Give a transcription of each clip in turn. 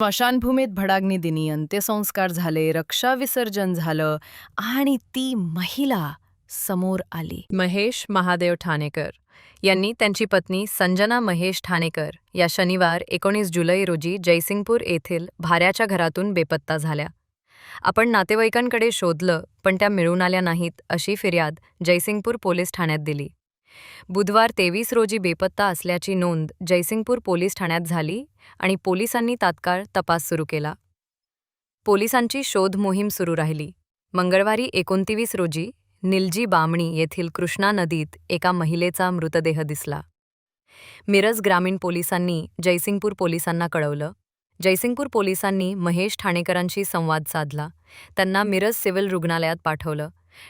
स्मशानभूमीत भडाग्नी दिनी अंत्यसंस्कार झाले रक्षा विसर्जन झालं आणि ती महिला समोर आली. महेश महादेव ठाणेकर यांनी त्यांची पत्नी संजना महेश ठाणेकर या शनिवार एकोणीस जुलै रोजी जयसिंगपूर येथील भाऱ्याच्या घरातून बेपत्ता झाल्या. आपण नातेवाईकांकडे शोधलं पण त्या मिळून आल्या नाहीत अशी फिर्याद जयसिंगपूर पोलीस ठाण्यात दिली. बुधवार तेवीस रोजी बेपत्ता असल्याची नोंद जयसिंगपूर पोलीस ठाण्यात झाली आणि पोलिसांनी तात्काळ तपास सुरू केला. पोलिसांची शोध मोहीम सुरू राहिली. मंगळवारी एकोणतीस रोजी निलजी बामणी येथील कृष्णा नदीत एका महिलेचा मृतदेह दिसला. मिरज ग्रामीण पोलिसांनी जयसिंगपूर पोलिसांना कळवलं. जयसिंगपूर पोलिसांनी महेश ठाणेकरांशी संवाद साधला. त्यांना मिरज सिव्हिल रुग्णालयात पाठवलं.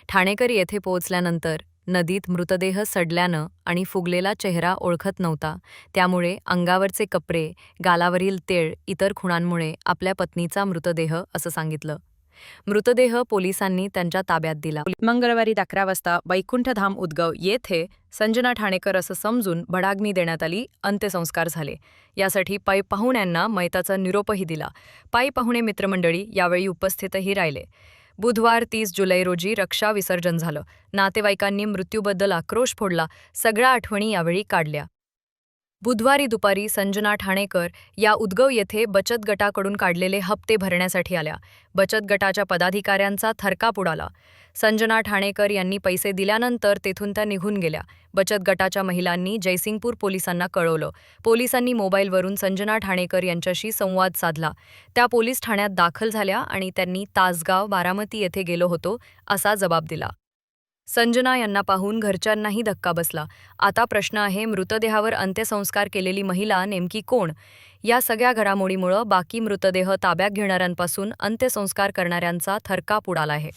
ठाणेकर येथे पोहोचल्यानंतर नदीत मृतदेह सडल्यानं आणि फुगलेला चेहरा ओळखत नव्हता. त्यामुळे अंगावरचे कपडे गालावरील तेळ इतर खुणांमुळे आपल्या पत्नीचा मृतदेह असं सांगितलं. मृतदेह पोलिसांनी त्यांच्या ताब्यात दिला. मंगळवारी अकरा वाजता वैकुंठधाम उद्गव येथे संजना ठाणेकर असं समजून भडाग्नी देण्यात आली अंत्यसंस्कार झाले. यासाठी पायी पाहुण्यांना मैताचा निरोपही दिला. पायी पाहुणे मित्रमंडळी यावेळी उपस्थितही राहिले. बुधवार तीस जुलै रोजी रक्षा विसर्जन झालं. नातेवाईकांनी मृत्यूबद्दल आक्रोश फोडला. सगळ्या आठवणी यावेळी काढल्या. बुधवारी दुपारी संजना ठाणेकर या उद्गव येथे बचत गटाकडून काढलेले हप्ते भरण्यासाठी आल्या. बचत गटाच्या पदाधिकाऱ्यांचा थरकाप उडाला. संजना ठाणेकर यांनी पैसे दिल्यानंतर तेथून त्या निघून गेल्या. बचत गटाच्या महिलांनी जयसिंगपूर पोलिसांना कळवलं. पोलिसांनी मोबाईलवरून संजना ठाणेकर यांच्याशी संवाद साधला. त्या पोलीस ठाण्यात दाखल झाल्या आणि त्यांनी तासगाव बारामती येथे गेलो होतो असा जबाब दिला. संजना यांना पाहून घरच्यांनाही धक्का बसला. आता प्रश्न आहे मृतदेहावर अंत्यसंस्कार केलेली महिला नेमकी कोण? या सगळ्या घडामोडीमुळं बाकी मृतदेह ताब्यात घेणाऱ्यांपासून अंत्यसंस्कार करणाऱ्यांचा थरकाप उडाला आहे.